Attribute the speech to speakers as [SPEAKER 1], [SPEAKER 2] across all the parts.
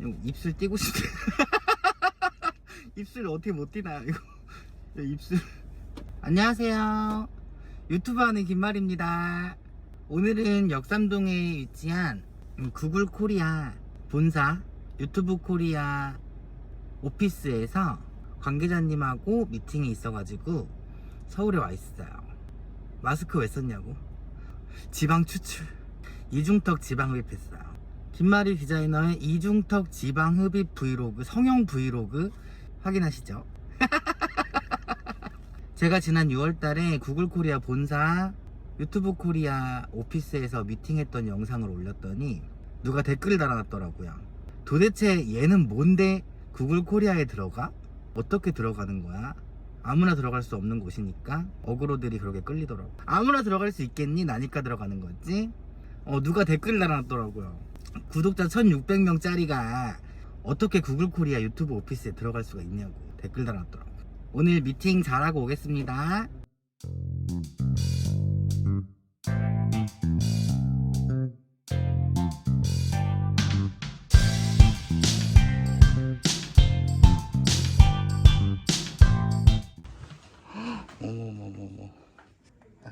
[SPEAKER 1] 형, 입술 띄고 싶대. 입술 어떻게 못 띄나 이거. 야, 입술. 안녕하세요. 유튜브 하는 김말입니다. 오늘은 역삼동에 위치한 음, 구글 코리아 본사 유튜브 코리아 오피스에서 관계자님하고 미팅이 있어가지고 서울에 와 있어요. 마스크 왜 썼냐고? 지방 추출. 이중턱 지방 흡입했어요. 김마리 디자이너의 이중턱 지방 흡입 브이로그, 성형 브이로그 확인하시죠. 제가 지난 6월달에 구글 코리아 본사 유튜브 코리아 오피스에서 미팅했던 영상을 올렸더니 누가 댓글을 달아놨더라고요. 도대체 얘는 뭔데 구글 코리아에 들어가? 어떻게 들어가는 거야? 아무나 들어갈 수 없는 곳이니까 어그로들이 그렇게 끌리더라고. 아무나 들어갈 수 있겠니? 나니까 들어가는 거지. 어 누가 댓글 달아놨더라고요. 구독자 1,600명짜리가 어떻게 구글 코리아 유튜브 오피스에 들어갈 수가 있냐고 댓글 달아놨더라고. 오늘 미팅 잘하고 오겠습니다. 어머머머머.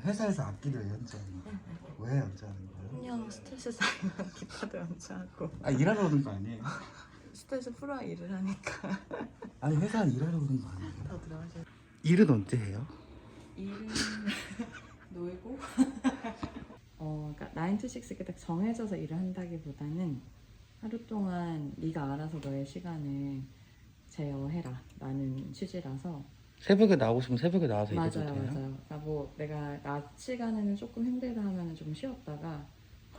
[SPEAKER 1] 회사에서 악기를 연주하는 거. 왜 연주하는 거예
[SPEAKER 2] 스트레스 쌓이면 기타도 연주하고
[SPEAKER 1] 아 일하러 오는 거 아니에요?
[SPEAKER 2] 스트레스 풀어 일을 하니까
[SPEAKER 1] 아니 회사 일하러 오는 거 아니에요?
[SPEAKER 2] 더 들어가셔
[SPEAKER 1] 일은 언제 해요?
[SPEAKER 2] 일은 놀고 어 그러니까 9 to 6 이렇게 딱 정해져서 일을 한다기보다는 하루 동안 네가 알아서 너의 시간을 제어해라 라는 취지라서
[SPEAKER 1] 새벽에 나오고 싶으면 새벽에 나와서
[SPEAKER 2] 맞아요
[SPEAKER 1] 일해도 돼요?
[SPEAKER 2] 맞아요 그러니까 뭐 내가 낮 시간에는 조금 힘들다 하면 좀 쉬었다가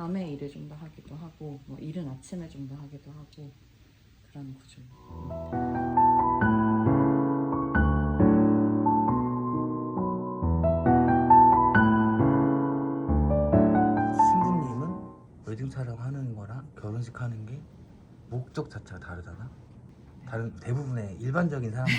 [SPEAKER 2] 밤에 일을 좀 더 하기도 하고 뭐 일은 아침에 좀 더 하기도 하고 그런 구조
[SPEAKER 1] 신부님은 웨딩 촬영하는 거랑 결혼식 하는 게 목적 자체가 다르잖아? 다른 대부분의 일반적인 사람들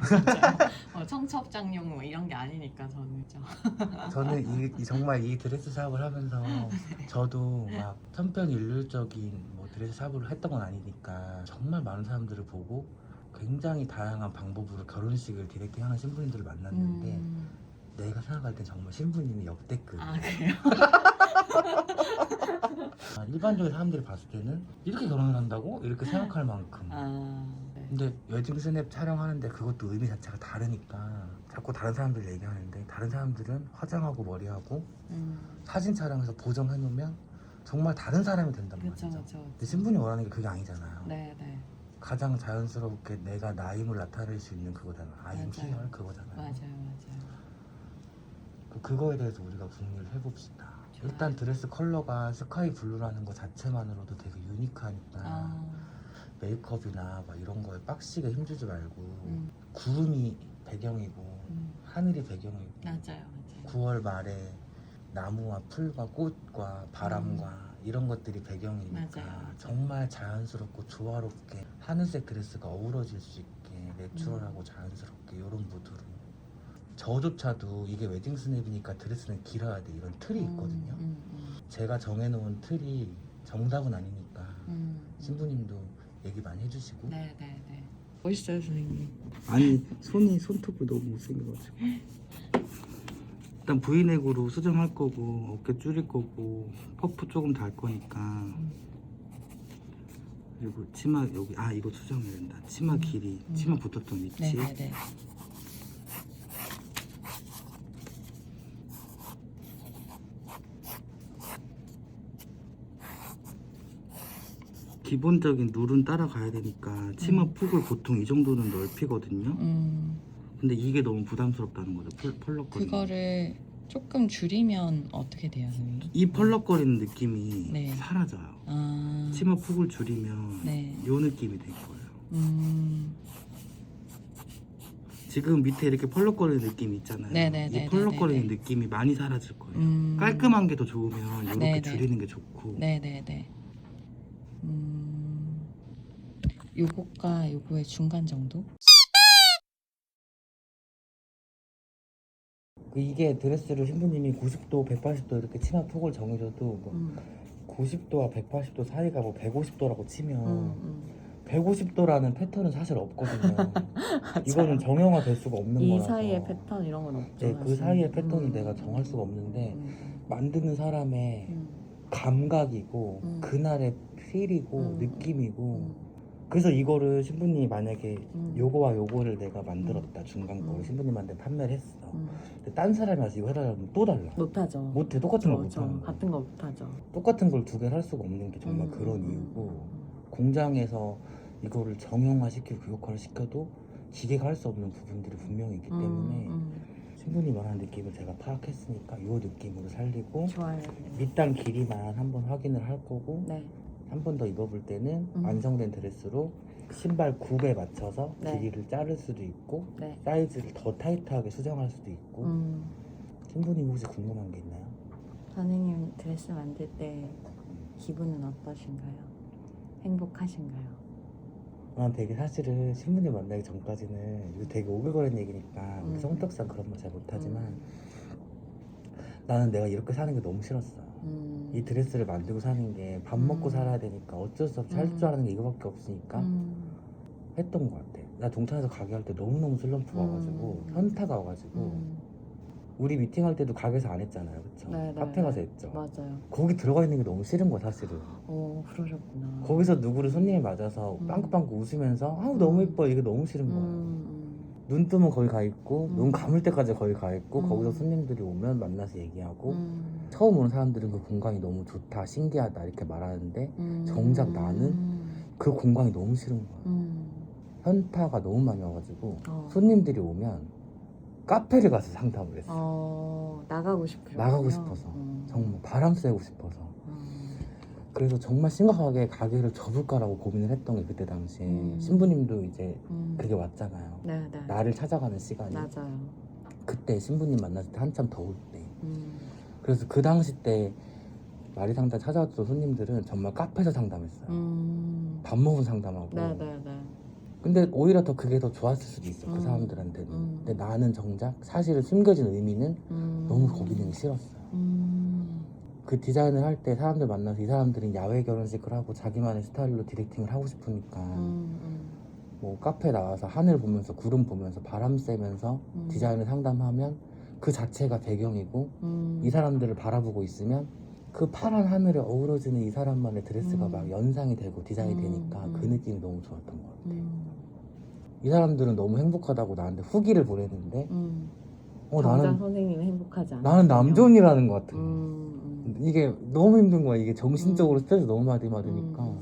[SPEAKER 2] 어, 청첩장용 뭐 이런 게 아니니까 저는 좀
[SPEAKER 1] 저는 이, 이 정말 이 드레스 샵을 하면서 저도 막 천편일률적인 뭐 드레스 샵을 했던 건 아니니까 정말 많은 사람들을 보고 굉장히 다양한 방법으로 결혼식을 디렉팅하는 신부님들을 만났는데
[SPEAKER 2] 음,
[SPEAKER 1] 내가 생각할 땐 정말 신부님이 역대급
[SPEAKER 2] 아 그래요?
[SPEAKER 1] 아, 일반적인 사람들이 봤을 때는 이렇게 결혼을 한다고? 이렇게 생각할 만큼.
[SPEAKER 2] 아 네.
[SPEAKER 1] 근데 웨딩 스냅 촬영하는데 그것도 의미 자체가 다르니까 자꾸 다른 사람들 얘기하는데 다른 사람들은 화장하고 머리하고
[SPEAKER 2] 음,
[SPEAKER 1] 사진 촬영해서 보정해 놓으면 정말 다른 사람이 된단
[SPEAKER 2] 그렇죠
[SPEAKER 1] 말이죠.
[SPEAKER 2] 그렇죠
[SPEAKER 1] 근데 신분이 원하는 게 그게 아니잖아요.
[SPEAKER 2] 네 네.
[SPEAKER 1] 가장 자연스럽게 내가 나임을 나타낼 수 있는 그거잖아 아임
[SPEAKER 2] 맞아요.
[SPEAKER 1] 희열 그거잖아요.
[SPEAKER 2] 맞아요 맞아요.
[SPEAKER 1] 그- 그거에 대해서 우리가 궁리를 해봅시다. 일단 드레스 컬러가 스카이 블루라는 거 자체만으로도 되게 유니크하니까
[SPEAKER 2] 아
[SPEAKER 1] 메이크업이나 막 이런 거에 빡시게 힘주지 말고
[SPEAKER 2] 음,
[SPEAKER 1] 구름이 배경이고
[SPEAKER 2] 음,
[SPEAKER 1] 하늘이 배경이고
[SPEAKER 2] 맞아요 맞아요
[SPEAKER 1] 9월 말에 나무와 풀과 꽃과 바람과 이런 것들이 배경이니까
[SPEAKER 2] 음. 맞아요.
[SPEAKER 1] 정말 자연스럽고 조화롭게 하늘색 드레스가 어우러질 수 있게 내추럴하고
[SPEAKER 2] 음.
[SPEAKER 1] 자연스럽게 이런 무드로 저조차도 이게 웨딩 스냅이니까 드레스는 길어야 돼. 이런 틀이 있거든요.
[SPEAKER 2] 음, 음,
[SPEAKER 1] 제가 정해놓은 틀이 정답은 아니니까
[SPEAKER 2] 음, 음.
[SPEAKER 1] 신부님도 얘기 많이 해주시고.
[SPEAKER 2] 네 네 네. 멋있어요 선생님.
[SPEAKER 1] 아니 손이 손톱이 너무 못생겨가지고. 일단 브이넥으로 수정할 거고 어깨 줄일 거고 퍼프 조금 달 거니까. 그리고 치마 여기 아 이거 수정해야 된다. 치마 길이
[SPEAKER 2] 음.
[SPEAKER 1] 치마 붙었던 위치.
[SPEAKER 2] 네 네 네
[SPEAKER 1] 기본적인 룰은 따라가야 되니까 치마
[SPEAKER 2] 음.
[SPEAKER 1] 폭을 보통 이 정도는 넓히거든요
[SPEAKER 2] 음
[SPEAKER 1] 근데 이게 너무 부담스럽다는 거죠 펄, 펄럭거리는
[SPEAKER 2] 그거를 조금 줄이면 어떻게 돼요 선생님?
[SPEAKER 1] 이 펄럭거리는 느낌이
[SPEAKER 2] 네.
[SPEAKER 1] 사라져요
[SPEAKER 2] 아
[SPEAKER 1] 치마 폭을 줄이면
[SPEAKER 2] 네.
[SPEAKER 1] 요 느낌이 될 거예요
[SPEAKER 2] 음
[SPEAKER 1] 지금 밑에 이렇게 펄럭거리는 느낌이 있잖아요.
[SPEAKER 2] 네네네네네네.
[SPEAKER 1] 이 펄럭거리는 느낌이 많이 사라질 거예요.
[SPEAKER 2] 음.
[SPEAKER 1] 깔끔한 게 더 좋으면 이렇게
[SPEAKER 2] 네네.
[SPEAKER 1] 줄이는 게 좋고.
[SPEAKER 2] 네네네. 음, 요거과 요거의 중간 정도?
[SPEAKER 1] 그 이게 드레스를 신부님이 90도, 180도 이렇게 치마 폭을 정해줘도 뭐
[SPEAKER 2] 음,
[SPEAKER 1] 90도와 180도 사이가 뭐 150도라고 치면
[SPEAKER 2] 음,
[SPEAKER 1] 150도라는 패턴은 사실 없거든요. 이거는 정형화 될 수가 없는
[SPEAKER 2] 이
[SPEAKER 1] 거라서.
[SPEAKER 2] 사이의 패턴 이런 건 없죠.
[SPEAKER 1] 네, 그
[SPEAKER 2] 사실.
[SPEAKER 1] 사이의 패턴을
[SPEAKER 2] 음.
[SPEAKER 1] 내가 정할 수가 없는데
[SPEAKER 2] 음.
[SPEAKER 1] 만드는 사람의
[SPEAKER 2] 음.
[SPEAKER 1] 감각이고
[SPEAKER 2] 음.
[SPEAKER 1] 그날의 필이고
[SPEAKER 2] 음.
[SPEAKER 1] 느낌이고
[SPEAKER 2] 음.
[SPEAKER 1] 그래서 이거를 신부님이 만약에
[SPEAKER 2] 음.
[SPEAKER 1] 요거와 요거를 내가 만들었다 중간 거를
[SPEAKER 2] 음.
[SPEAKER 1] 신부님한테 판매를 했어
[SPEAKER 2] 음.
[SPEAKER 1] 근데 딴 사람이 와서 이거 해달라면 또 달라
[SPEAKER 2] 못하죠.
[SPEAKER 1] 못해 똑같은
[SPEAKER 2] 걸저
[SPEAKER 1] 못하는 거야
[SPEAKER 2] 같은 거 못하죠.
[SPEAKER 1] 똑같은 걸 두 개를 할 수가 없는 게 정말
[SPEAKER 2] 음,
[SPEAKER 1] 그런
[SPEAKER 2] 음,
[SPEAKER 1] 이유고
[SPEAKER 2] 음.
[SPEAKER 1] 공장에서 이거를 정형화 시키고 교육화를 시켜도 기계가 할 수 없는 부분들이 분명히 있기 때문에
[SPEAKER 2] 음,
[SPEAKER 1] 신부님 말하는 느낌을 제가 파악했으니까 이 느낌으로 살리고
[SPEAKER 2] 음. 좋아요.
[SPEAKER 1] 밑단 길이만 한번 확인을 할 거고
[SPEAKER 2] 네.
[SPEAKER 1] 한 번 더 입어볼 때는
[SPEAKER 2] 음.
[SPEAKER 1] 완성된 드레스로 신발 굽에 맞춰서
[SPEAKER 2] 네.
[SPEAKER 1] 길이를 자를 수도 있고
[SPEAKER 2] 네.
[SPEAKER 1] 사이즈를 더 타이트하게 수정할 수도 있고
[SPEAKER 2] 음.
[SPEAKER 1] 신부님 혹시 궁금한 게 있나요?
[SPEAKER 2] 선생님 드레스 만들 때 기분은 어떠신가요? 행복하신가요?
[SPEAKER 1] 난 되게 사실은 신부님 만나기 전까지는 이거 되게 오글거리는 얘기니까 우리
[SPEAKER 2] 음.
[SPEAKER 1] 성격상 그런 말 잘 못하지만
[SPEAKER 2] 음.
[SPEAKER 1] 나는 내가 이렇게 사는 게 너무 싫었어
[SPEAKER 2] 음.
[SPEAKER 1] 이 드레스를 만들고 사는 게 밥 먹고
[SPEAKER 2] 음.
[SPEAKER 1] 살아야 되니까 어쩔 수 없이 할
[SPEAKER 2] 음.
[SPEAKER 1] 줄 아는 게 이거밖에 없으니까
[SPEAKER 2] 음.
[SPEAKER 1] 했던 것 같아 나 동탄에서 가게 할 때 너무너무 슬럼프가
[SPEAKER 2] 음.
[SPEAKER 1] 와가지고 현타가 와가지고
[SPEAKER 2] 음.
[SPEAKER 1] 우리 미팅할 때도 가게에서 안 했잖아요 그쵸?
[SPEAKER 2] 네, 네,
[SPEAKER 1] 카페 가서
[SPEAKER 2] 네.
[SPEAKER 1] 했죠
[SPEAKER 2] 맞아요.
[SPEAKER 1] 거기 들어가 있는 게 너무 싫은 거야 사실은
[SPEAKER 2] 오 그러셨구나.
[SPEAKER 1] 거기서 누구를 손님이 맞아서
[SPEAKER 2] 음.
[SPEAKER 1] 빵긋빵긋 웃으면서 아우 너무
[SPEAKER 2] 음.
[SPEAKER 1] 이뻐 이게 너무 싫은 거야
[SPEAKER 2] 음.
[SPEAKER 1] 눈 뜨면 거기 가 있고
[SPEAKER 2] 음.
[SPEAKER 1] 눈 감을 때까지 거기 가 있고
[SPEAKER 2] 음.
[SPEAKER 1] 거기서 손님들이 오면 만나서 얘기하고
[SPEAKER 2] 음.
[SPEAKER 1] 처음 오는 사람들은 그 공간이 너무 좋다 신기하다 이렇게 말하는데
[SPEAKER 2] 음.
[SPEAKER 1] 정작 나는 그 공간이 너무 싫은 거야
[SPEAKER 2] 음.
[SPEAKER 1] 현타가 너무 많이 와가지고
[SPEAKER 2] 어.
[SPEAKER 1] 손님들이 오면 카페를 가서 상담을 했어
[SPEAKER 2] 어 나가고 싶어요.
[SPEAKER 1] 나가고 싶어서 정말 바람 쐬고 싶어서 그래서 정말 심각하게 가게를 접을까라고 고민을 했던 게 그때 당시에
[SPEAKER 2] 음.
[SPEAKER 1] 신부님도 이제
[SPEAKER 2] 음.
[SPEAKER 1] 그게 왔잖아요
[SPEAKER 2] 네 네.
[SPEAKER 1] 나를 찾아가는 시간이
[SPEAKER 2] 맞아요.
[SPEAKER 1] 그때 신부님 만났을 때 한참 더울 때
[SPEAKER 2] 음.
[SPEAKER 1] 그래서 그 당시 때 마리 상담 찾아왔던 손님들은 정말 카페에서 상담했어요
[SPEAKER 2] 음.
[SPEAKER 1] 밥 먹은 상담하고
[SPEAKER 2] 네 네 네.
[SPEAKER 1] 근데 오히려 더 그게 더 좋았을 수도 있어
[SPEAKER 2] 음.
[SPEAKER 1] 그 사람들한테는
[SPEAKER 2] 음.
[SPEAKER 1] 근데 나는 정작 사실은 숨겨진 의미는
[SPEAKER 2] 음.
[SPEAKER 1] 너무 거기 있는 게 싫었어요
[SPEAKER 2] 음.
[SPEAKER 1] 그 디자인을 할 때 사람들 만나서 이 사람들은 야외 결혼식을 하고 자기만의 스타일로 디렉팅을 하고 싶으니까
[SPEAKER 2] 음. 음.
[SPEAKER 1] 뭐 카페 나와서 하늘 보면서 구름 보면서 바람 쐬면서
[SPEAKER 2] 음.
[SPEAKER 1] 디자인을 상담하면 그 자체가 배경이고
[SPEAKER 2] 음.
[SPEAKER 1] 이 사람들을 바라보고 있으면 그 파란 하늘에 어우러지는 이 사람만의 드레스가
[SPEAKER 2] 음.
[SPEAKER 1] 막 연상이 되고 디자인이
[SPEAKER 2] 음,
[SPEAKER 1] 되니까
[SPEAKER 2] 음.
[SPEAKER 1] 그 느낌이 너무 좋았던 것 같아
[SPEAKER 2] 음.
[SPEAKER 1] 이 사람들은 너무 행복하다고 나한테 후기를 보내는데
[SPEAKER 2] 음.
[SPEAKER 1] 어 나는
[SPEAKER 2] 선생님은 행복하지 않아.
[SPEAKER 1] 나는 남존이라는 것 같아
[SPEAKER 2] 음.
[SPEAKER 1] 이게 너무 힘든 거야 이게 정신적으로 스트레스 너무 많이 받으니까
[SPEAKER 2] 음.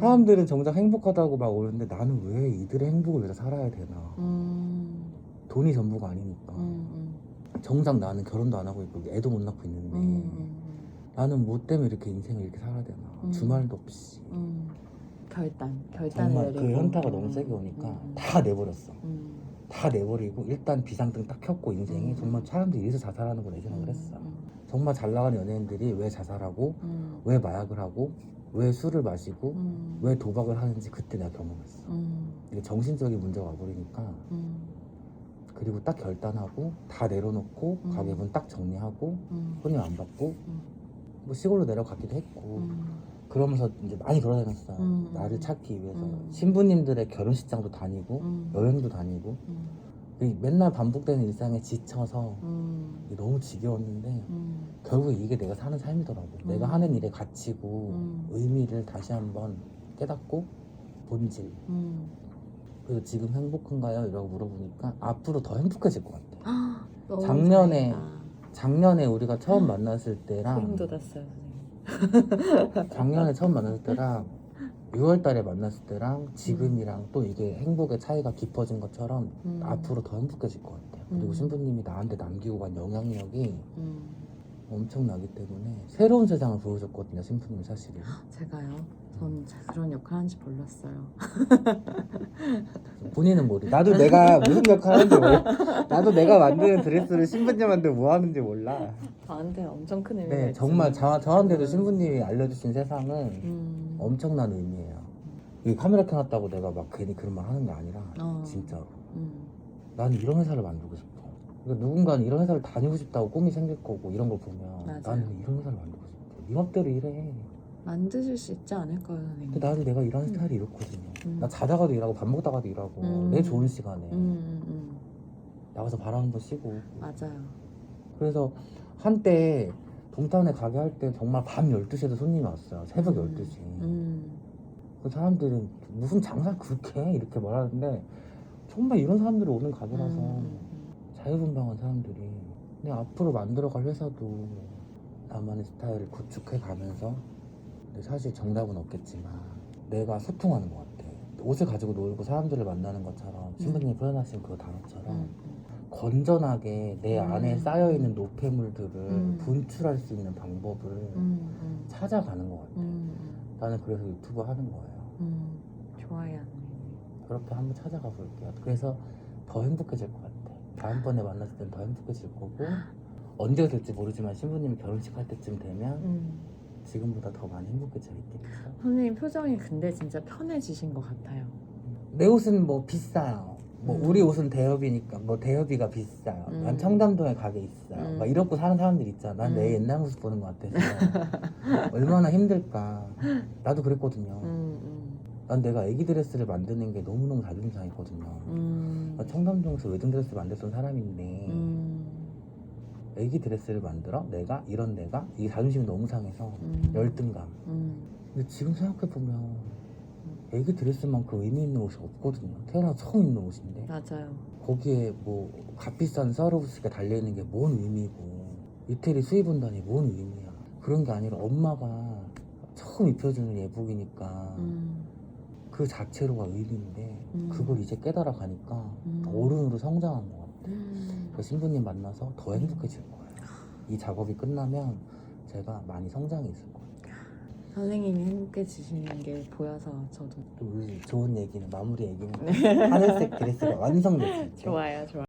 [SPEAKER 1] 사람들은 정작 행복하다고 막 오는데 나는 왜 이들의 행복을 위해서 살아야 되나
[SPEAKER 2] 음.
[SPEAKER 1] 돈이 전부가 아니니까
[SPEAKER 2] 음.
[SPEAKER 1] 정작 나는 결혼도 안 하고 있고 애도 못 낳고 있는데
[SPEAKER 2] 음.
[SPEAKER 1] 나는 뭐 때문에 이렇게 인생을 이렇게 살아야 되나
[SPEAKER 2] 음.
[SPEAKER 1] 주말도 없이
[SPEAKER 2] 음. 결단. 결단을
[SPEAKER 1] 정말 그
[SPEAKER 2] 내리고.
[SPEAKER 1] 현타가 너무
[SPEAKER 2] 음.
[SPEAKER 1] 세게 오니까
[SPEAKER 2] 음.
[SPEAKER 1] 다 내버렸어
[SPEAKER 2] 음.
[SPEAKER 1] 다 내버리고 일단 비상등 딱 켰고 인생이
[SPEAKER 2] 음.
[SPEAKER 1] 정말 사람들이 이래서 자살하는구나 이 생각을 했어
[SPEAKER 2] 음.
[SPEAKER 1] 정말 잘 나가는 연예인들이 왜 자살하고
[SPEAKER 2] 음.
[SPEAKER 1] 왜 마약을 하고 왜 술을 마시고
[SPEAKER 2] 음.
[SPEAKER 1] 왜 도박을 하는지 그때 내가 경험했어
[SPEAKER 2] 음.
[SPEAKER 1] 이게 정신적인 문제가 와버리니까
[SPEAKER 2] 음.
[SPEAKER 1] 그리고 딱 결단하고 다 내려놓고
[SPEAKER 2] 음.
[SPEAKER 1] 가게 문딱 정리하고
[SPEAKER 2] 음.
[SPEAKER 1] 손님 안 받고
[SPEAKER 2] 음.
[SPEAKER 1] 뭐 시골로 내려가기도 했고
[SPEAKER 2] 음.
[SPEAKER 1] 그러면서 이제 많이 돌아다녔어
[SPEAKER 2] 음.
[SPEAKER 1] 나를 찾기 위해서
[SPEAKER 2] 음.
[SPEAKER 1] 신부님들의 결혼식장도 다니고
[SPEAKER 2] 음.
[SPEAKER 1] 여행도 다니고
[SPEAKER 2] 음.
[SPEAKER 1] 이 맨날 반복되는 일상에 지쳐서
[SPEAKER 2] 음.
[SPEAKER 1] 너무 지겨웠는데
[SPEAKER 2] 음.
[SPEAKER 1] 결국 이게 내가 사는 삶이더라고
[SPEAKER 2] 음.
[SPEAKER 1] 내가 하는 일의 가치고
[SPEAKER 2] 음.
[SPEAKER 1] 의미를 다시 한번 깨닫고 본질
[SPEAKER 2] 음.
[SPEAKER 1] 그래서 지금 행복한가요? 이라고 물어보니까 앞으로 더 행복해질 것 같아
[SPEAKER 2] 아, 너무
[SPEAKER 1] 작년에
[SPEAKER 2] 다행이다.
[SPEAKER 1] 작년에 우리가 처음 만났을
[SPEAKER 2] 소름
[SPEAKER 1] 때랑
[SPEAKER 2] 돋았어요.
[SPEAKER 1] 작년에 처음 만났을 때랑 6월 달에 만났을 때랑 지금이랑 또 이게 행복의 차이가 깊어진 것처럼
[SPEAKER 2] 음.
[SPEAKER 1] 앞으로 더 행복해질 것 같아요. 그리고
[SPEAKER 2] 음.
[SPEAKER 1] 신부님이 나한테 남기고 간 영향력이
[SPEAKER 2] 음.
[SPEAKER 1] 엄청나기 때문에 새로운 세상을 보여줬거든요. 신부님이 사실은.
[SPEAKER 2] 제가요? 전 그런 역할 하는지 몰랐어요.
[SPEAKER 1] 본인은 모르. 나도 내가 무슨 역할 하는지 몰라. 나도 내가 만드는 드레스를 신부님한테 뭐 하는지 몰라.
[SPEAKER 2] 저한테 엄청 큰 의미가
[SPEAKER 1] 네,
[SPEAKER 2] 있죠.
[SPEAKER 1] 정말 저, 저한테도 신부님이 알려주신 세상은
[SPEAKER 2] 음.
[SPEAKER 1] 엄청난 의미예요. 이 카메라 켜놨다고 내가 막 괜히 그런 말 하는 게 아니라
[SPEAKER 2] 어.
[SPEAKER 1] 진짜로.
[SPEAKER 2] 음.
[SPEAKER 1] 나는 이런 회사를 만들고 싶어. 그러니까 누군가는 이런 회사를 다니고 싶다고 꿈이 생길 거고 이런 걸 보면
[SPEAKER 2] 맞아요.
[SPEAKER 1] 나는 이런 회사를 만들고 싶어. 네 맘대로 일해.
[SPEAKER 2] 만드실 수 있지 않을까요, 선생님?
[SPEAKER 1] 근데 나도 내가 일하는
[SPEAKER 2] 음.
[SPEAKER 1] 스타일이 이렇거든요.
[SPEAKER 2] 음.
[SPEAKER 1] 나 자다가도 일하고 밥 먹다가도 일하고
[SPEAKER 2] 음.
[SPEAKER 1] 내 좋은 시간에
[SPEAKER 2] 음, 음, 음.
[SPEAKER 1] 나가서 바람 한번 쐬고
[SPEAKER 2] 맞아요.
[SPEAKER 1] 그래서 한때 동탄에 가게 할 때 정말 밤 12시에도 손님이 왔어요. 새벽
[SPEAKER 2] 음.
[SPEAKER 1] 12시.
[SPEAKER 2] 음,
[SPEAKER 1] 그 사람들은 무슨 장사를 그렇게 해? 이렇게 말하는데 정말 이런 사람들이 오는 가게라서
[SPEAKER 2] 음,
[SPEAKER 1] 자유분방한 사람들이 근데 앞으로 만들어갈 회사도 나만의 스타일을 구축해 가면서 근데 사실 정답은 없겠지만 내가 소통하는 것 같아 옷을 가지고 놀고 사람들을 만나는 것처럼 신부님이 표현하신 그 단어처럼
[SPEAKER 2] 음,
[SPEAKER 1] 건전하게 내
[SPEAKER 2] 음.
[SPEAKER 1] 안에 쌓여 있는 노폐물들을
[SPEAKER 2] 음.
[SPEAKER 1] 분출할 수 있는 방법을
[SPEAKER 2] 음, 음,
[SPEAKER 1] 찾아가는 것 같아
[SPEAKER 2] 음,
[SPEAKER 1] 나는 그래서 유튜브 하는 거예요
[SPEAKER 2] 음. 좋아요.
[SPEAKER 1] 그렇게 한번 찾아가 볼게요. 그래서 더 행복해질 것 같아. 다음번에 만났을 땐 더 행복해질 거고 언제가 될지 모르지만 신부님이 결혼식 할 때쯤 되면
[SPEAKER 2] 음.
[SPEAKER 1] 지금보다 더 많이 행복해져 있겠죠.
[SPEAKER 2] 선생님 표정이 근데 진짜 편해지신 것 같아요.
[SPEAKER 1] 내 옷은 뭐 비싸요. 뭐
[SPEAKER 2] 음.
[SPEAKER 1] 우리 옷은 대여비니까 뭐 대여비가 비싸요.
[SPEAKER 2] 음.
[SPEAKER 1] 난 청담동에 가게 있어요.
[SPEAKER 2] 음.
[SPEAKER 1] 막 이러고 사는 사람들 있잖아. 난내
[SPEAKER 2] 음.
[SPEAKER 1] 옛날 모습 보는 것 같아서 얼마나 힘들까. 나도 그랬거든요.
[SPEAKER 2] 음,
[SPEAKER 1] 난 내가 애기 드레스를 만드는 게 너무너무 자존심상했거든요.
[SPEAKER 2] 음, 음,
[SPEAKER 1] 나 청담동에서 웨딩 드레스 만들던 사람인데
[SPEAKER 2] 음,
[SPEAKER 1] 애기 드레스를 만들어? 내가? 이런 내가? 이게 자존심이 너무 상해서
[SPEAKER 2] 음,
[SPEAKER 1] 열등감
[SPEAKER 2] 음,
[SPEAKER 1] 근데 지금 생각해 보면 애기 드레스만큼 의미 있는 옷이 없거든요 태어나서 처음 입는 옷인데
[SPEAKER 2] 맞아요.
[SPEAKER 1] 거기에 뭐 값비싼 서러브스가 달려있는 게 뭔 의미고 이태리 수입 온다니 뭔 의미야 그런 게 아니라 엄마가 처음 입혀주는 예복이니까
[SPEAKER 2] 음,
[SPEAKER 1] 그 자체로가 의미인데
[SPEAKER 2] 음.
[SPEAKER 1] 그걸 이제 깨달아 가니까
[SPEAKER 2] 음.
[SPEAKER 1] 어른으로 성장한 것 같아
[SPEAKER 2] 음.
[SPEAKER 1] 그 신부님 만나서 더 행복해질 거예요. 이 작업이 끝나면 제가 많이 성장이 있을 거예요.
[SPEAKER 2] 선생님이 행복해지시는 게 보여서 저도
[SPEAKER 1] 또 우리 좋은 얘기는 마무리 얘기는 하늘색 드레스가 완성됐을 때
[SPEAKER 2] 좋아요, 좋아요.